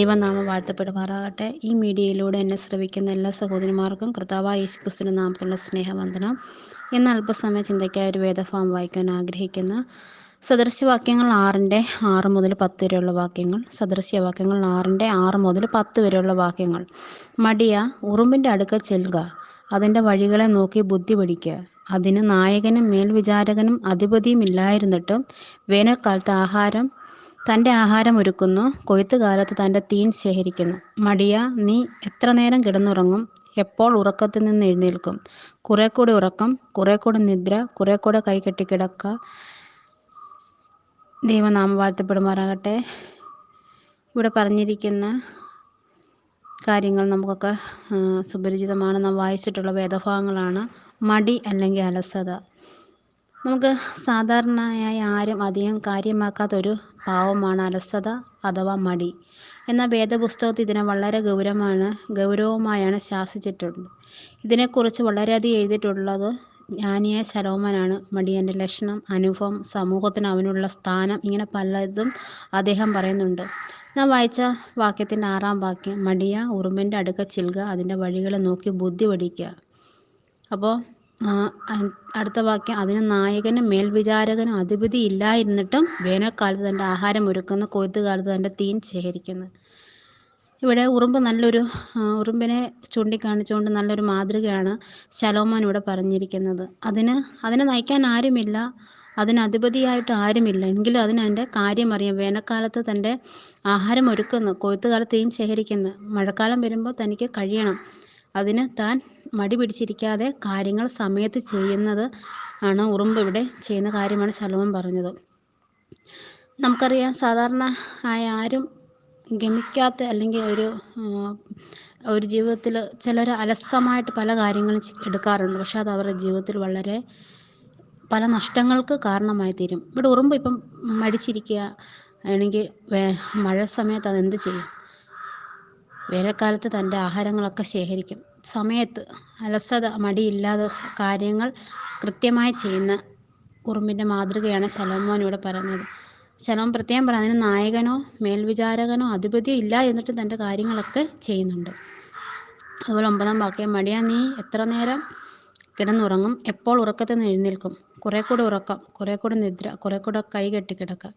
ദൈവനാമം വാഴ്ത്തപ്പെടുമാറാകട്ടെ. ഈ മീഡിയയിലൂടെ എന്നെ ശ്രവിക്കുന്ന എല്ലാ സഹോദരിമാർക്കും കർത്താവായ യേശുക്രിസ്തുവിന്റെ നാമത്തിലുള്ള സ്നേഹവന്ദനം. ഇന്ന് അല്പസമയ ചിന്തയ്ക്കായ ഒരു വേദഭാവം വായിക്കാൻ ആഗ്രഹിക്കുന്ന സദൃശ്യവാക്യങ്ങൾ ആറിന്റെ ആറ് മുതൽ പത്ത് വരെയുള്ള വാക്യങ്ങൾ. സദൃശ്യവാക്യങ്ങൾ ആറിന്റെ ആറ് മുതൽ പത്ത് വരെയുള്ള വാക്യങ്ങൾ. മടിയ ഉറുമ്പിന്റെ അടുക്ക ചെല്ലുക. അതിന്റെ വഴികളെ നോക്കി ബുദ്ധി പഠിക്കുക. അതിന് നായകനും മേൽവിചാരകനും അധിപതിയും ഇല്ലായിരുന്നിട്ടും വേനൽക്കാലത്ത് ആഹാരം തന്റെ ആഹാരം ഒരുക്കുന്നു. കൊയ്ത്തുകാലത്ത് തന്റെ തീൻ ശേഖരിക്കുന്നു. മടിയ നീ എത്ര നേരം കിടന്നുറങ്ങും? എപ്പോൾ ഉറക്കത്തിൽ നിന്ന് എഴുന്നേൽക്കും? കുറെ കൂടി ഉറക്കം കുറെ കൂടി നിദ്ര കുറെ കൂടെ കൈകെട്ടി കിടക്ക. ദൈവനാമം വാഴ്ത്തപ്പെടുമാറാകട്ടെ. ഇവിടെ പറഞ്ഞിരിക്കുന്ന കാര്യങ്ങൾ നമുക്കൊക്കെ സുപരിചിതമാണ്. നാം വായിച്ചിട്ടുള്ള വേദഭാഗങ്ങളാണ്. മടി അല്ലെങ്കിൽ അലസത. നമുക്ക് സാധാരണയായി ആരും അധികം കാര്യമാക്കാത്തൊരു ഭാവമാണ് അലസത അഥവാ മടി. എന്നാൽ വേദപുസ്തകത്തിൽ ഇതിനെ വളരെ ഗൗരവമാണ് ഗൗരവമായാണ് ശാസിച്ചിട്ടുണ്ട്. ഇതിനെക്കുറിച്ച് വളരെയധികം എഴുതിയിട്ടുള്ളത് ജ്ഞാനിയായ ശലോമനാണ്. മടിയന്റെ ലക്ഷണം അനുഭവം സമൂഹത്തിന് അവനുള്ള സ്ഥാനം ഇങ്ങനെ പലതും അദ്ദേഹം പറയുന്നുണ്ട്. ഞാൻ വായിച്ച വാക്യത്തിന്റെ ആറാം വാക്യം മടിയ ഉറുമ്പിന്റെ അടുക്ക ചിൽക അതിന്റെ വഴികളെ നോക്കി ബുദ്ധി പഠിക്കുക. അപ്പോൾ അടുത്ത വാക്യം. അതിന് നായകനും മേൽവിചാരകനും അധിപതി ഇല്ലായിരുന്നിട്ടും വേനൽക്കാലത്ത് തന്റെ ആഹാരം ഒരുക്കുന്ന കൊയ്ത്തുകാലത്ത് തന്റെ തീൻ ശേഖരിക്കുന്നു. ഇവിടെ ഉറുമ്പ് നല്ലൊരു ഉറുമ്പിനെ ചൂണ്ടിക്കാണിച്ചുകൊണ്ട് നല്ലൊരു മാതൃകയാണ് ശലോമോൻ ഇവിടെ പറഞ്ഞിരിക്കുന്നത്. അതിന് അതിനെ നയിക്കാൻ ആരുമില്ല. അതിന് അധിപതിയായിട്ട് ആരുമില്ല. എങ്കിലും അതിന് അതിന്റെ കാര്യം അറിയാം. വേനൽക്കാലത്ത് തന്റെ ആഹാരം ഒരുക്കുന്നു കൊയ്ത്തുകാലത്ത് തീൻ ശേഖരിക്കുന്നു. മഴക്കാലം വരുമ്പോൾ തനിക്ക് കഴിയണം. അതിന് താൻ മടി പിടിച്ചിരിക്കാതെ കാര്യങ്ങൾ സമയത്ത് ചെയ്യുന്നത് ആണ് ഉറുമ്പ് ഇവിടെ ചെയ്യുന്ന കാര്യമാണ് ശലോമൻ പറഞ്ഞത്. നമുക്കറിയാം സാധാരണ ആയ ആരും ഗമിക്കാത്ത അല്ലെങ്കിൽ ഒരു ഒരു ജീവിതത്തിൽ ചിലർ അലസമായിട്ട് പല കാര്യങ്ങളും എടുക്കാറുണ്ട്. പക്ഷെ അത് അവരുടെ ജീവിതത്തിൽ വളരെ പല നഷ്ടങ്ങൾക്ക് കാരണമായി തീരും. ഇവിടെ ഉറുമ്പ് ഇപ്പം മടിച്ചിരിക്കുക ആണെങ്കിൽ മഴ സമയത്ത് അതെന്ത് ചെയ്യും? വേനൽക്കാലത്ത് തന്റെ ആഹാരങ്ങളൊക്കെ ശേഖരിക്കും. സമയത്ത് അലസത മടിയില്ലാതെ കാര്യങ്ങൾ കൃത്യമായി ചെയ്യുന്ന കുറുമ്പിന്റെ മാതൃകയാണ് ശലോമോൻ ഇവിടെ പറയുന്നത്. ശലോം പ്രത്യേകം പറയുന്നത് നായകനോ മേൽവിചാരകനോ അധിപതിയോ ഇല്ല എന്നിട്ട് തന്റെ കാര്യങ്ങളൊക്കെ ചെയ്യുന്നുണ്ട്. അതുപോലെ ഒമ്പതാം വാക്യം മടിയാ നീ എത്ര നേരം കിടന്നുറങ്ങും? എപ്പോൾ ഉറക്കത്തിൽ നിന്ന് എഴുന്നേൽക്കും? കുറേ കൂടെ ഉറക്കം കുറേ കൂടെ നിദ്ര കുറേ കൂടെ കൈ കെട്ടിക്കിടക്കുക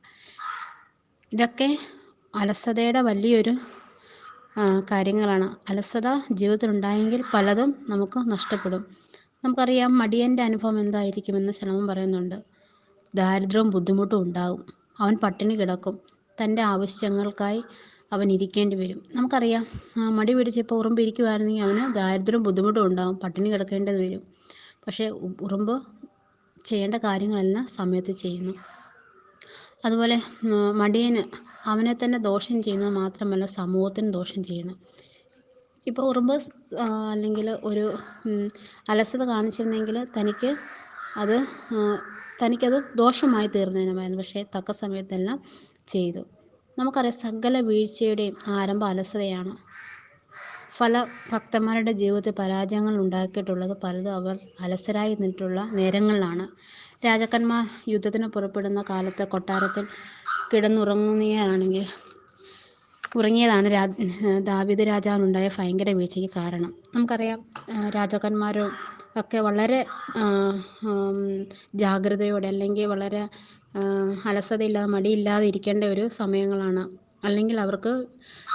ഇതൊക്കെ അലസതയുടെ വലിയൊരു കാര്യങ്ങളാണ്. അലസത ജീവിതത്തിൽ ഉണ്ടായെങ്കിൽ പലതും നമുക്ക് നഷ്ടപ്പെടും. നമുക്കറിയാം മടിയന്റെ അനുഭവം എന്തായിരിക്കുമെന്ന് ശലമം പറയുന്നുണ്ട്. ദാരിദ്ര്യവും ബുദ്ധിമുട്ടും ഉണ്ടാകും അവൻ പട്ടിണി കിടക്കും. തന്റെ ആവശ്യങ്ങൾക്കായി അവൻ ഇരിക്കേണ്ടി വരും. നമുക്കറിയാം മടി മടി പിടിച്ചിപ്പോൾ ഉറുമ്പ് ഇരിക്കുവായിരുന്നെങ്കിൽ അവന് ദാരിദ്ര്യവും ബുദ്ധിമുട്ടും ഉണ്ടാകും പട്ടിണി കിടക്കേണ്ടത് വരും. പക്ഷേ ഉറുമ്പ് ചെയ്യേണ്ട കാര്യങ്ങളെല്ലാം സമയത്ത് ചെയ്യുന്നു. അതുപോലെ മടിയന് അവനെ തന്നെ ദോഷം ചെയ്യുന്നത് മാത്രമല്ല സമൂഹത്തിന് ദോഷം ചെയ്യുന്നു. ഇപ്പോൾ ഉറുമ്പ് അല്ലെങ്കിൽ ഒരു അലസത കാണിച്ചിരുന്നെങ്കിൽ തനിക്ക് അത് തനിക്കത് ദോഷമായി തീർന്നതിനുമായിരുന്നു. പക്ഷേ തക്ക സമയത്തെല്ലാം ചെയ്തു. നമുക്കറിയാം സകല വീഴ്ചയുടെയും ആരംഭ അലസതയാണ്. പല ഭക്തന്മാരുടെ ജീവിതത്തിൽ പരാജയങ്ങൾ ഉണ്ടാക്കിയിട്ടുള്ളത് പലതും അവർ അലസരായി നിന്നിട്ടുള്ള നേരങ്ങളിലാണ്. രാജാക്കന്മാർ യുദ്ധത്തിന് പുറപ്പെടുന്ന കാലത്ത് കൊട്ടാരത്തിൽ കിടന്നുറങ്ങുകയാണെങ്കിൽ ഉറങ്ങിയതാണ് രാ ദാവീദ് രാജാവിനുണ്ടായ ഭയങ്കര വീഴ്ചയ്ക്ക് കാരണം. നമുക്കറിയാം രാജാക്കന്മാരും ഒക്കെ വളരെ ജാഗ്രതയോടെ അല്ലെങ്കിൽ വളരെ അലസതയില്ലാതെ മടിയില്ലാതെ ഇരിക്കേണ്ട ഒരു സമയങ്ങളാണ്. അല്ലെങ്കിൽ അവർക്ക്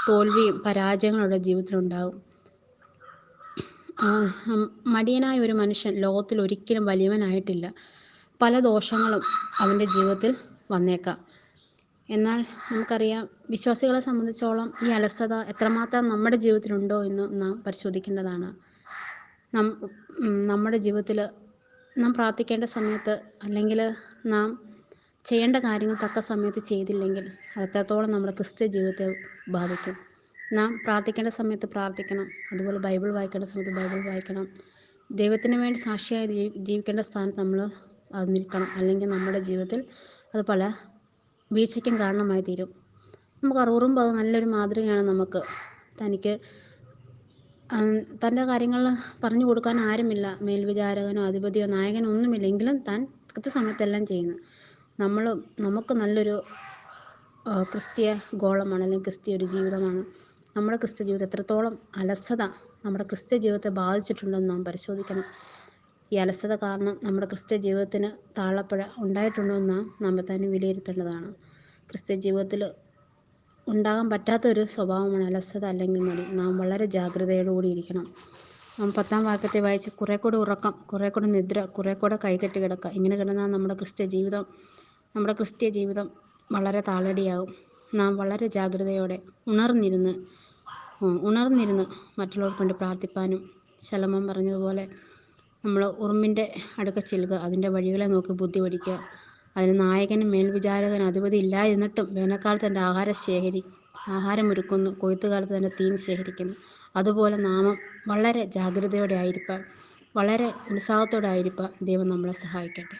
തോൽവിയും പരാജയങ്ങളും അവരുടെ ജീവിതത്തിലുണ്ടാകും ആ, മടിയനായ ഒരു മനുഷ്യൻ ലോകത്തിൽ ഒരിക്കലും വലിയവനായിട്ടില്ല. പല ദോഷങ്ങളും അവന്റെ ജീവിതത്തിൽ വന്നേക്കാം. എന്നാൽ നമുക്കറിയാം വിശ്വാസികളെ സംബന്ധിച്ചോളം ഈ അലസത എത്രമാത്രം നമ്മുടെ ജീവിതത്തിലുണ്ടോ എന്ന് നാം പരിശോധിക്കേണ്ടതാണ്. നം നമ്മുടെ ജീവിതത്തിൽ നാം പ്രാർത്ഥിക്കേണ്ട സമയത്ത് അല്ലെങ്കിൽ നാം ചെയ്യേണ്ട കാര്യങ്ങൾ തക്ക സമയത്ത് ചെയ്തില്ലെങ്കിൽ അത് എത്രത്തോളം നമ്മുടെ ക്രിസ്ത്യ ജീവിതത്തെ ബാധിക്കും. നാം പ്രാർത്ഥിക്കേണ്ട സമയത്ത് പ്രാർത്ഥിക്കണം. അതുപോലെ ബൈബിൾ വായിക്കേണ്ട സമയത്ത് ബൈബിൾ വായിക്കണം. ദൈവത്തിന് വേണ്ടി സാക്ഷിയായി ജീവിക്കേണ്ട സ്ഥാനത്ത് നമ്മൾ അത് നിൽക്കണം. അല്ലെങ്കിൽ നമ്മുടെ ജീവിതത്തിൽ അത് പല വീഴ്ചയ്ക്കും കാരണമായി തീരും. നമുക്ക് അറിവുമ്പോൾ അത് നല്ലൊരു മാതൃകയാണ് നമുക്ക്. തനിക്ക് തന്റെ കാര്യങ്ങൾ പറഞ്ഞു കൊടുക്കാൻ ആരുമില്ല. മേൽവിചാരകനോ അധിപതിയോ നായകനോ ഒന്നുമില്ലെങ്കിലും താൻ കൃത്യസമയത്തെല്ലാം ചെയ്യുന്നു. നമ്മൾ നമുക്ക് നല്ലൊരു ക്രിസ്തീയ ഗോളമാണ് അല്ലെങ്കിൽ ക്രിസ്തീയ ഒരു ജീവിതമാണ്. നമ്മുടെ ക്രിസ്ത്യ ജീവിതം എത്രത്തോളം അലസത നമ്മുടെ ക്രിസ്ത്യ ജീവിതത്തെ ബാധിച്ചിട്ടുണ്ടെന്ന് നാം പരിശോധിക്കണം. ഈ അലസത കാരണം നമ്മുടെ ക്രിസ്ത്യ ജീവിതത്തിന് താളപ്പിഴ ഉണ്ടായിട്ടുണ്ടോ എന്ന് നാം നമ്മെ തന്നെ വിലയിരുത്തേണ്ടതാണ്. ക്രിസ്ത്യ ജീവിതത്തിൽ ഉണ്ടാകാൻ പറ്റാത്തൊരു സ്വഭാവമാണ് അലസത അല്ലെങ്കിൽ മടി. നാം വളരെ ജാഗ്രതയോടുകൂടി ഇരിക്കണം. നാം പത്താം വാക്യത്തെ വായിച്ച് കുറേ കൂടെ ഉറക്കം കുറേ കൂടെ നിദ്ര കുറേ കൂടെ കൈകെട്ടി കിടക്കുക. ഇങ്ങനെ കിടന്നാൽ നമ്മുടെ ക്രിസ്ത്യ ജീവിതം നമ്മുടെ ക്രിസ്ത്യ ജീവിതം വളരെ താളടിയാകും. നാം വളരെ ജാഗ്രതയോടെ ഉണർന്നിരുന്ന് ഉണർന്നിരുന്ന് മറ്റുള്ളവർക്ക് വേണ്ടി പ്രാർത്ഥിപ്പാനും ശലമം പറഞ്ഞതുപോലെ നമ്മൾ ഉറുമ്പിന്റെ അടുക്ക ചെല്ലുക അതിന്റെ വഴികളെ നോക്കി ബുദ്ധി പഠിക്കുക. അതിന് നായകനും മേൽവിചാരകനും അധിപതി എന്നിട്ടും വേനൽക്കാലത്ത് തന്റെ ആഹാരം ശേഖരി ആഹാരം ആഹാരമൊരുക്കുന്നു. കൊയ്ത്തുകാലത്ത് തന്റെ തീൻ ശേഖരിക്കുന്നു. അതുപോലെ നാമം വളരെ ജാഗ്രതയോടെ ആയിരിക്കാം വളരെ ഉത്സാഹത്തോടെ ആയിരിക്കാം ദൈവം നമ്മളെ സഹായിക്കട്ടെ.